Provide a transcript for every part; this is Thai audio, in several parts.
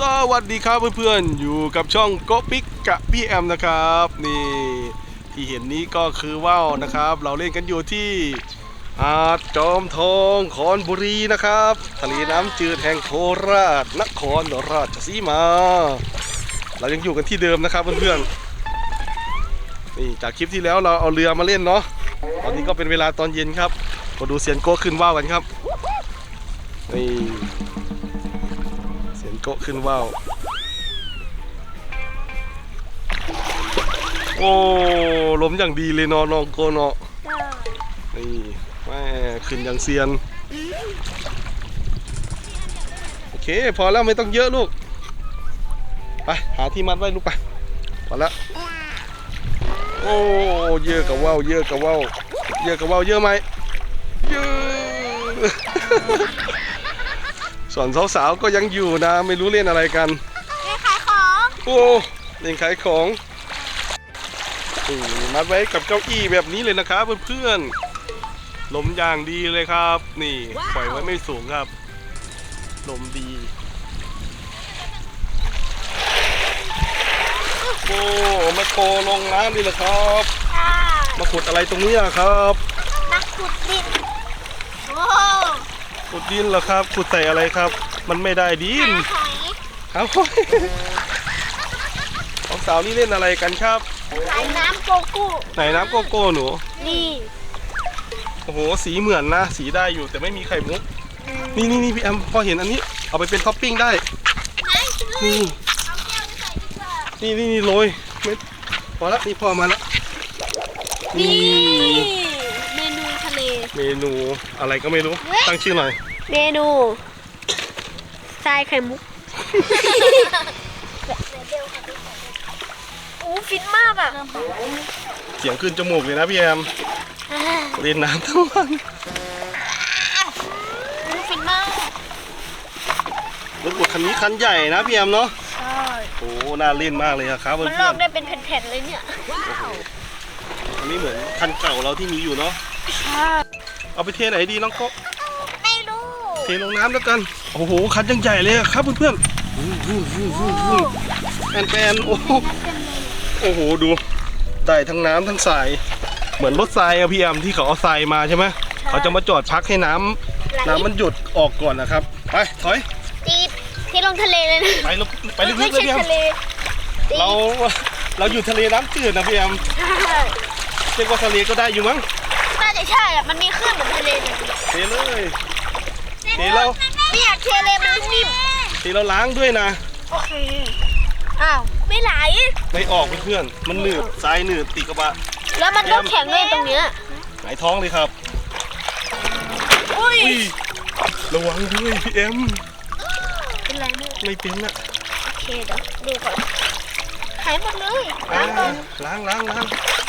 สวัสดีครับเพื่อนๆ อยู่กับช่องโกปิกกับพี่แอมนะครับ นี่ที่เห็นนี้ก็คือว่าวนะครับ เราเล่นกันอยู่ที่หาดจอมทองคอนบุรีนะครับทะเลน้ำจืดแห่งโคราชนครราชสีมา เรายังอยู่กันที่เดิมนะครับเพื่อนๆนี่จากคลิปที่แล้วเราเอาเรือมาเล่นเนาะตอนนี้ก็เป็นเวลาตอนเย็นครับมาดูเซียนโก้ขึ้นว่าวกันครับนี่ โกะขึ้นว่าวโอ้ล้มอย่างดีเลยเนอะน้องโกเนาะนี่แม่ขึ้นอย่างเซียน โอเค พอแล้วไม่ต้องเยอะลูก ไป หาที่มัดไว้ลูกไป พอแล้ว โอ้เยอะกับว่าวเยอะกับว่าวเยอะกับว่าวเยอะไหมเยอะ ส่วนสาวๆก็ยังอยู่นะ ไม่รู้เล่นอะไรกันไม่ขายของโอ้เล่นขายของอืมมัดไว้กับเก้าอี้แบบนี้เลยนะครับเพื่อนๆลมอย่างดีเลยครับ นี่ปล่อยไว้ไม่สูงครับลมดีโอ้มาโคลงน้ำนี่แหละครับค่ะมาขุดอะไรตรงนี้อะครับนักขุดดินโอ้ ขุดดินเหรอครับ ขุดใส่อะไรครับ มันไม่ได้ดินหอยครับของสาวนี่เล่นอะไรกันครับ สายน้ำโกโก้ไหนน้ำโกโก้หนู นี่โอ้โห สีเหมือนนะ สีได้อยู่แต่ไม่มีไข่มุก นี่นี่นี่พี่แอมพอเห็นอันนี้ เอาไปเป็นท็อปปิ้งได้ นี่เอาแก้วไปใส่ดีกว่านี่นี่นี่โรยไม่พอละนี่พอมาละนี่นี่เมนูทะ เลเมนูอะไรก็ไม่รู้ ตั้งชื่อหน่อย เมนูทรายไข่มุกโอ้ฟินมากอะเสียงขึ้นจมูกเลยนะพี่แอมเล่นน้ำทั้งวันโอ้ฟินมากรถบุดคันนี้คันใหญ่นะพี่แอมเนาะใช่โอ้น่าเล่นมากเลยอะครับเพื่มันลออกนได้เป็นแผ่นๆเลยเนี่ยๆอันนี้เหมือนคันเก่าเราที่มีอยู่เนาะใช่ เอาไปเทไหนดีน้องโก็ไม่รู้ เทลงน้ำแล้วกัน โอ้โห คันยังใหญ่เลยอะครับเพื่อนๆวู้วู้วู้วู้วู้แอนแอนโอ้โหโอ้โหดูได้ทั้งน้ำทั้งทราย เหมือนรถทรายอะพี่แอมที่เขาเอาทรายมาใช่ไหมเขาจะมาจอดพักให้น้ำน้ำมันหยุดออกก่อนนะครับ ไปถอย ตีที่ลงทะเลเลยนะไปลึกไปลึไม่กๆเลยใช่พี่แอมทะเลตีเราเราอยู่ทะเลน้ำจืดนะพี่แอมเรียกว่าทะเลก็ได้อยู่มั้ง น่าจะใช่อะมันมีคลื่นเหมือนทะเลเลยเทเลย เทแล้วเนี่ยทะเลมันนิ่มเทแล้วล้างด้วยนะ โอเค อ้าว ไม่ไหล ไม่ออกเพื่อนๆมันหนืดทรายหนืดติดกระบะ แล้วมันก็แข็งด้วยตรงเนี้ยหงายท้องเลยครับ อุ้ยอุ้ยระวังด้วยพี่เอ็ม เป็นไรเนี่ยไม่เป็นอะโอเคเดี๋ยวดูก่อนหายหมดเลยอ่าล้างก่อนล้างล้างล้างล้างให้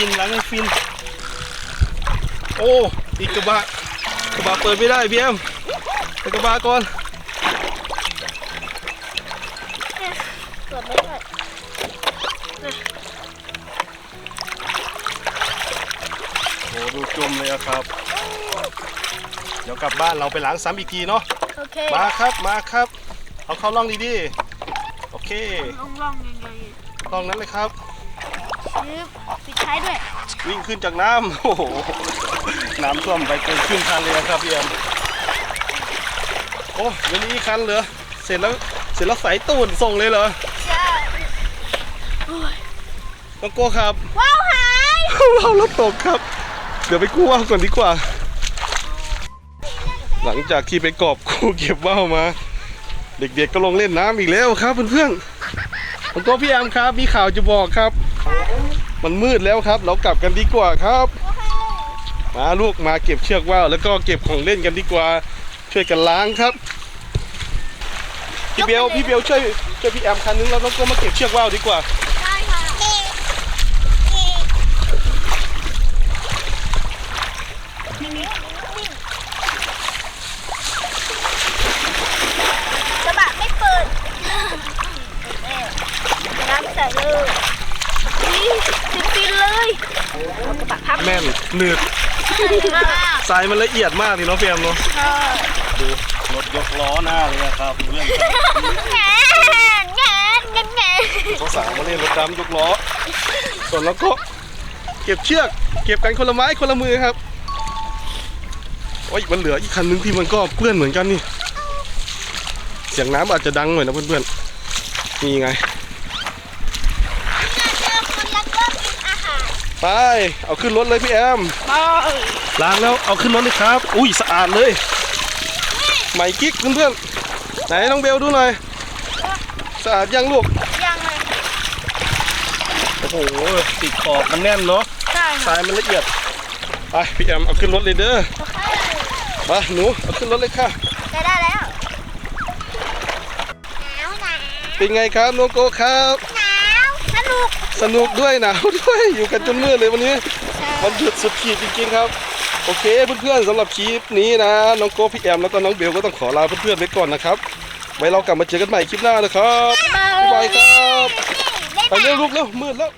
ฟินล้างให้ฟิน โอ้อีกกระบะกระบะเปิดไม่ได้พี่เอ็มไปกระบะก่อนเกิดไม่ได้โอ้ดูจุ่มเลยอะครับ เดี๋ยวกลับบ้านเราไปล้างซ้ำอีกทีเนาะโอเคมาครับมาครับ เอาเข้าร่องดีๆโอเคล่องล่องยังไงร่องนั้นเลยครับ ยืบปิดท้ายด้วย วิ่งขึ้นจากน้ำโอ้โห น้ำท่วมไปเกินครึ่งคันเลยนะครับพี่แอมโอ้เดี๋ยวนี้อีกคันเหรอ เสร็จแล้วเสร็จแล้วใส่ตูนส่งเลยเหรอใช่น้องโก้ครับ ว้าวหายว้าวรถตกครับ เดี๋ยวไปกู้ว่าวก่อนดีกว่า หลังจากที่ไปกอบกู้เก็บว่าวมา เด็กๆก็ลงเล่นน้ำอีกแล้วครับเพื่อนๆน้องโก้พี่แอมครับ มีข่าวจะบอกครับ มันมืดแล้วครับ เรากลับกันดีกว่าครับ มาลูกมาเก็บเชือกว่าวแล้วก็เก็บของเล่นกันดีกว่า ช่วยกันล้างครับ พี่เบลพี่เบลช่วยช่วยพี่แอมคันนึงแล้วน้องโก้มาเก็บเชือกว่าวดีกว่าได้ค่ะกระบะไม่เปิดน้ำใส่เลยนี่ฟินๆเลย เอากระบะพับแม่นหนืดมากทรายมันละเอียดมากเลยเนาะพี่แอมเนาะใช่ดูรถถยกล้อหน้าเลยอะครับเพื่อนครับแงนแงนแงนแงนเขาสาวมาเล่นรถดำยกล้อส่วนเราก็เก็บเชือก เก็บกันคนละไม้คนละมือครับโอ้ยมันเหลืออีกคันนึงที่มันก็เปื้อนเหมือนกันนี่ เสียงน้ำอาจจะดังหน่อยนะเพื่อนๆนี่ไง เจอคนรักโลกกินอาหาร ไป เอาขึ้นรถเลยพี่แอมไปล้างแล้วเอาขึ้นรถเลยครับ อุ้ยสะอาดเลยใหม่กิ๊กเพื่อนๆไหนน้องเบลดูหน่อยสะอาดยังลูกยังเลยโอ้โหติดขอบมันแน่นเนาะใช่ทรายมันละเอียดไปพี่แอมเอาขึ้นรถเลยเด้อโอเคไปหนูเอาขึ้นรถเลยค่ะได้ได้แล้วหนาวหนาวเป็นไงครับน้องโกครับห นาวสนุก สนุกด้วยหนาวด้วยอยู่กันจนมืดเลยวันนี้ใช่วันหยุดสุดขีดจริงๆครับ โอเคเพื่อนๆสำหรับคลิปนี้นะ น้องโกพี่แอมแล้วก็น้องเบลก็ต้องขอลาเพื่อนๆไว้ก่อนนะครับ ไว้เรากลับมาเจอกันใหม่คลิปหน้านะครับบ๊ายบายครับ ไปเร็วลูกเร็วมืดแล้ว